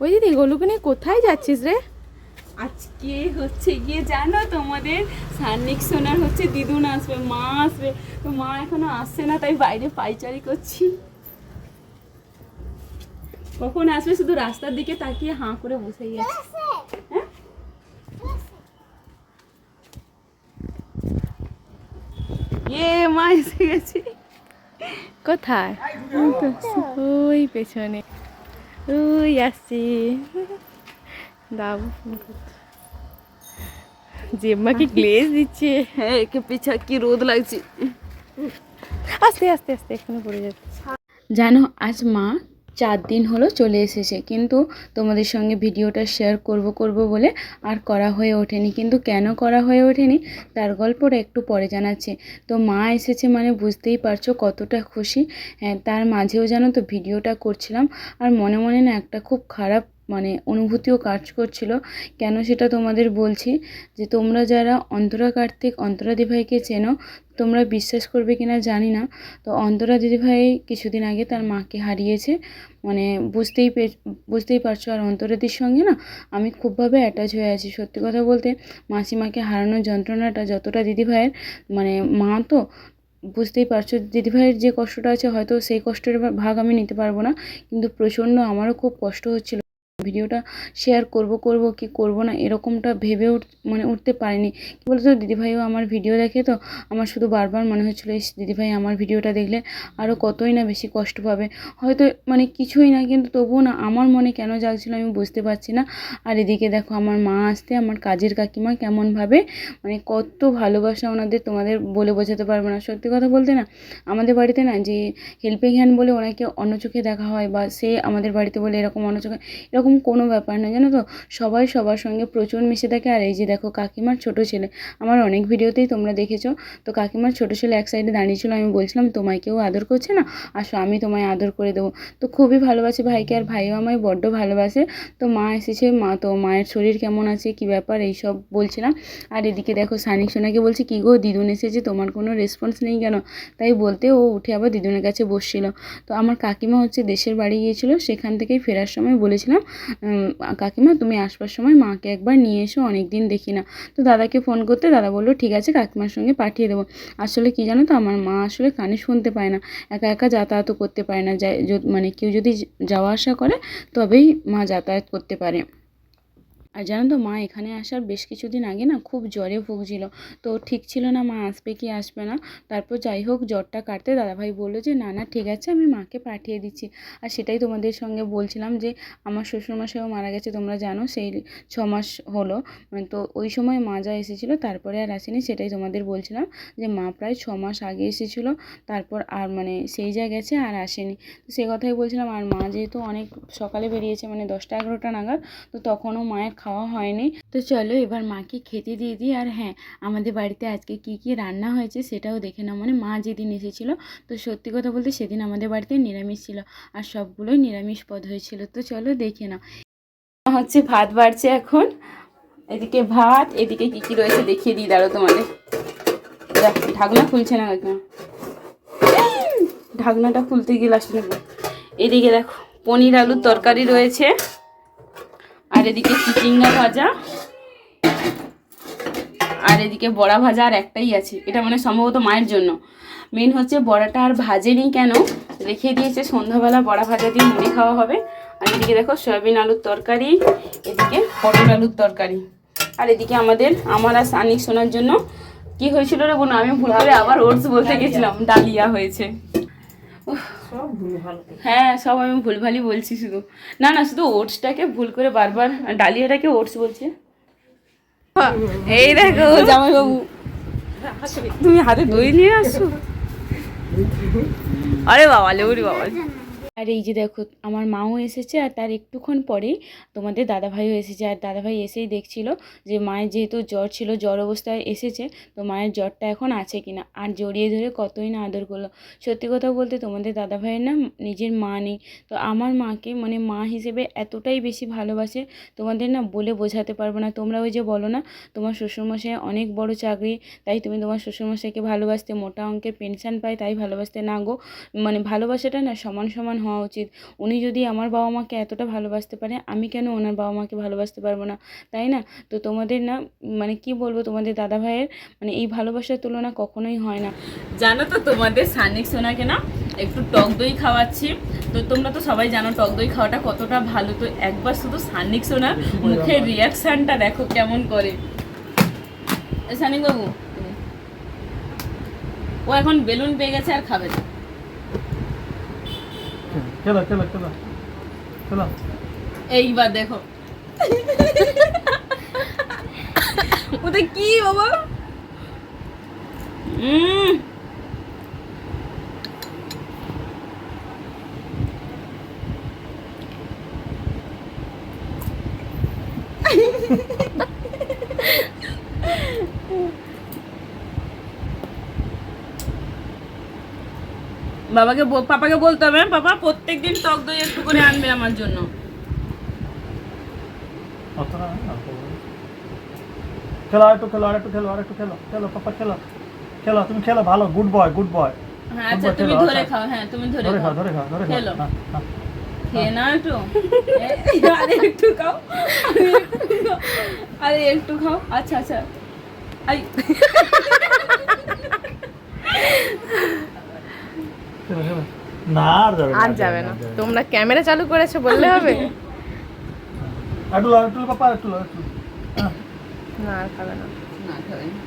ওই দিদি গোলুকে নিয়ে কোথায় যাচ্ছিস রে? আজকে হচ্ছে গিয়ে জানো তোমাদের? সান্নিক সোনার হচ্ছে দিদুন আসবে মা আসবে। তো মা এখনও আসছে না তাই বাইরে পাইচারি করছি। কখন আসবে? শুধু রাস্তার দিকে তাকিয়ে হাঁ করে বসেই আছে হ্যাঁ? ইয়ে মা এসে গেছে। কোথায়? ওই পেছনে। ওই আসছি দাও। জেম্মাকে গ্লেজ দিচ্ছে। হ্যাঁ একে পিছা কি রোদ লাগছে। আস্তে আস্তে আস্তে এখানে পড়ে যাচ্ছে। জানো আজ মা চার দিন হলো চলে এসেছে। কিন্তু তোমাদের সঙ্গে ভিডিওটা শেয়ার করব করব বলে আর করা হয়ে ওঠেনি। কিন্তু কেন করা হয়ে ওঠেনি, তার গল্পটা একটু পরে জানাচ্ছে। তো মা এসেছে মানে বুঝতেই পারছ কতটা খুশি। হ্যাঁ তার মাঝেও জানো তো ভিডিওটা করছিলাম। আর মনে মনে না একটা খুব খারাপ মানে অনুভূতিও কাজ করছিল। কেন সেটা তোমাদের বলছি যে তোমরা যারা অন্তরা কার্তিক অন্তরা দিভাইকে চেনো, তোমরা বিশ্বাস করবে কিনা জানি না। তো অন্তরা দিদিভাই কিছুদিন আগে তার মাকে হারিয়েছে। মানে বুঝতেই পে, বুঝতেই পারছ আর অন্তরাদির সঙ্গে না আমি খুবভাবে অ্যাটাচ হয়ে আছি। সত্যি কথা বলতে মাসিমাকে হারানোর যন্ত্রণাটা যতটা দিদিভাইয়ের মানে মা তো বুঝতেই পারছ দিদিভাইয়ের যে কষ্টটা আছে হয়তো সেই কষ্টের ভাগ আমি নিতে পারব না। কিন্তু প্রচণ্ড আমারও খুব কষ্ট হচ্ছিল। ভিডিওটা শেয়ার করব করব কি করব না, এরকমটা ভেবে মানে উঠতে পারিনি। কী বলতো, দিদিভাইও আমার ভিডিও দেখে তো, আমার শুধু বারবার মনে হচ্ছিল এই দিদিভাই আমার ভিডিওটা দেখলে আরও কতই না বেশি কষ্ট পাবে। হয়তো মানে কিছুই না, কিন্তু তবুও না, আমার মনে কেন জাগছিল আমি বুঝতে পারছি না। আর এদিকে দেখো, আমার মা আসতে আমার কাজের কাকিমা কেমনভাবে মানে কত ভালোবাসা ওনাদের, তোমাদের বলে বোঝাতে পারব না। সত্যি কথা বলতে না, আমাদের বাড়িতে না, যে হেল্পিং হ্যান্ড বলে ওনাকে অন্য চোখে দেখা হয়, বা সে আমাদের বাড়িতে বলে এরকম অন্য চোখে, এরকম কোনো ব্যাপার না জানো তো? সবাই সবার সঙ্গে প্রচুর মিশে থাকে। আর এই যে দেখো, কাকিমার ছোট ছেলে, আমার অনেক ভিডিওতেই তোমরা দেখেছ। তো কাকিমার ছোট ছেলে এক সাইডে দাঁড়িয়েছিল আমি বলছিলাম, তোমায় কেউ আদর করছে না? আসো, আমি তোমায় আদর করে দেবো। তো খুবই ভালোবাসে ভাইকে, আর ভাইও আমায় বড্ড ভালোবাসে। তো মা এসেছে, মা তো, মায়ের শরীর কেমন আছে, কী ব্যাপার, এইসব বলছিলাম। আর এদিকে দেখো, সানিক সোনাকে বলছি, কী গো, দিদুন এসেছে, তোমার কোনো রেসপন্স নেই কেন? তাই বলতে ও উঠে আবার দিদুনের কাছে বসছিল। তো আমার কাকিমা হচ্ছে দেশের বাড়ি গিয়েছিল, সেখান থেকেই ফেরার সময় বলেছিলাম কাকিমা, তুমি আসবার সময় মাকে একবার নিয়ে এসো অনেক দিন দেখি না। তো দাদাকে ফোন করতে দাদা বলল, ঠিক আছে, কাকিমার সঙ্গে পাঠিয়ে দেবো। আসলে কি জানো তো, আমার মা আসলে কানে শুনতে পায় না। একা একা যাতায়াতও করতে পারে না। মানে কেউ যদি যাওয়া আসা করে, তবেই মা যাতায়াত করতে পারে। আর জানো তো মা, এখানে আসার বেশ কিছুদিন আগে না খুব জ্বরে ভুগছিল। তো ঠিক ছিল না মা, আসবে কি আসবে না। তারপর যাই হোক, জ্বরটা কাটতে দাদাভাই বলল যে, না না, ঠিক আছে, আমি মাকে পাঠিয়ে দিচ্ছি। আর সেটাই তোমাদের সঙ্গে বলছিলাম যে, আমার শ্বশুরমশাইও মারা গেছে, তোমরা জানো, সেই ছ মাস হলো। তো ওই সময় মা যা এসেছিল, তারপরে আর আসেনি, সেটাই তোমাদের বলছিলাম যে, মা প্রায় ছ মাস আগে এসেছিল, তারপর আর মানে সেই যা গেছে, আর আসেনি। তো সে কথাই বলছিলাম, আর মা যেহেতু অনেক সকালে বেরিয়েছে মানে দশটা এগারোটা নাগাদ, তো তখনও মায়ের হয়নি। তো চলো এবার মাকে খেতে দিয়ে দিই। আর হ্যাঁ আমাদের বাড়িতে আজকে কি কি রান্না হয়েছে সেটাও দেখে নাও। মানে মা যেদিন এসেছিল, তো সত্যি কথা বলতে সেদিন আমাদের বাড়িতে নিরামিষ ছিল আর সবগুলোই নিরামিষ পদ হয়েছিল। তো চলো দেখে নাও। হচ্ছে ভাত বাড়ছে এখন। এদিকে ভাত, এদিকে কি কি রয়েছে দেখিয়ে দিই। দাঁড়ো তোমাদের। ঢাকনা খুলছে না কাকিমা ঢাকনাটা খুলতে লাস্টে নেব এদিকে দেখো, পনির আলুর তরকারি রয়েছে। আর এদিকে চিচিঙ্গা ভাজা? আর এদিকে বড়া ভাজা আর একটাই আছে। এটা মানে সম্ভবত মায়ের জন্য। মেন হচ্ছে বড়াটা আর ভাজেনি কেন? রেখে দিয়েছে, সন্ধ্যাবেলা বড়া ভাজা দিয়ে মুড়ি খাওয়া হবে। আর এদিকে দেখো সয়াবিন আলুর তরকারি, এদিকে পটল আলুর তরকারি। আর এদিকে আমাদের আমার আর সানিক শোনার জন্য কি হয়েছিল রে বোন? আমি ভুল করে আবার ওটস বলতে গেছিলাম, ডালিয়া হয়েছে। হ্যাঁ সব আমি ভুলভালই বলছি শুধু। না না, শুধু ওটসটাকে ভুল করে বারবার, ডালিয়াটাকে ওটস বলছে। এই দেখো, জামাইবাবু। তুমি হাতে দই নিয়ে আসো। আরে বাবা, লেবুরি বাবা। আর এই যে দেখো, আমার মাও এসেছে আর তার একটুক্ষণ পরেই তোমাদের দাদাভাইও এসেছে। আর দাদাভাই এসেই দেখছিল যে মায়ের যেহেতু জ্বর ছিল, জ্বর অবস্থায় এসেছে, তো মায়ের জ্বরটা এখন আছে কিনা? আর জড়িয়ে ধরে কতই না আদর করল। সত্যি কথা বলতে তোমাদের দাদাভাইয়ের না নিজের মা নেই। তো আমার মাকে মানে মা হিসেবে এতটাই বেশি ভালোবাসে, তোমাদের না বলে বোঝাতে পারব না। তোমরা ওই যে বলো না, তোমার শ্বশুরমশাই অনেক বড় চাকরি, তাই তুমি তোমার শ্বশুরমশাইকে ভালোবাসতে, মোটা অঙ্কের পেনশন পায়, তাই ভালোবাসতে না গো। মানে ভালোবাসাটা না সমান সমান হয়। হওয়া উচিত। উনি যদি আমার বাবা মাকে এতটা ভালোবাসতে পারে, আমি কেন ওনার বাবা মাকে ভালোবাসতে পারব না? তাই না? তো তোমাদের না মানে কি বলব তোমাদের দাদা ভাইয়ের মানে এই ভালোবাসার তুলনা কখনোই হয় না। জানো তো তোমাদের সানিক সোনাকে না, একটু টক দই খাওয়াচ্ছি। তো তোমরা তো সবাই জানো টক দই খাওয়াটা কতটা ভালো। তো একবার শুধু সানিক সোনার মুখের রিয়াকশানটা দেখো কেমন করে। সানিক বাবু, ও এখন বেলুন পেয়ে গেছে আর খাবে না। খেলো খেলো খেলো খেলো এইবার দেখো। ওটা কি বাবা? উম বাবাকে পাপাকে বলতে হবে পাপা প্রত্যেকদিন টক দই একটু করে আনবে আমার জন্য। খেলো একটু খেলো আর একটু খেলো আর একটু খেলো খেলো পাপা খেলো খেলো তুমি খেলো ভালো গুড বয় গুড বয় হ্যাঁ আচ্ছা তুমি ধরে আচ্ছা। খাও হ্যাঁ তুমি ধরে খাও ধরে খাও ধরে খাও খেলো। হ্যাঁ, হ্যাঁ। খেয়ে নাও একটু আরে একটু খাও আরে একটু খাও। আচ্ছা আচ্ছা আই। না আর যাবে আর যাবে না। তোমরা ক্যামেরা চালু করেছ বললে হবে? একটু লাও, একটু পাপা একটু হ্যাঁ, না আর খাবে না। না খাবে না।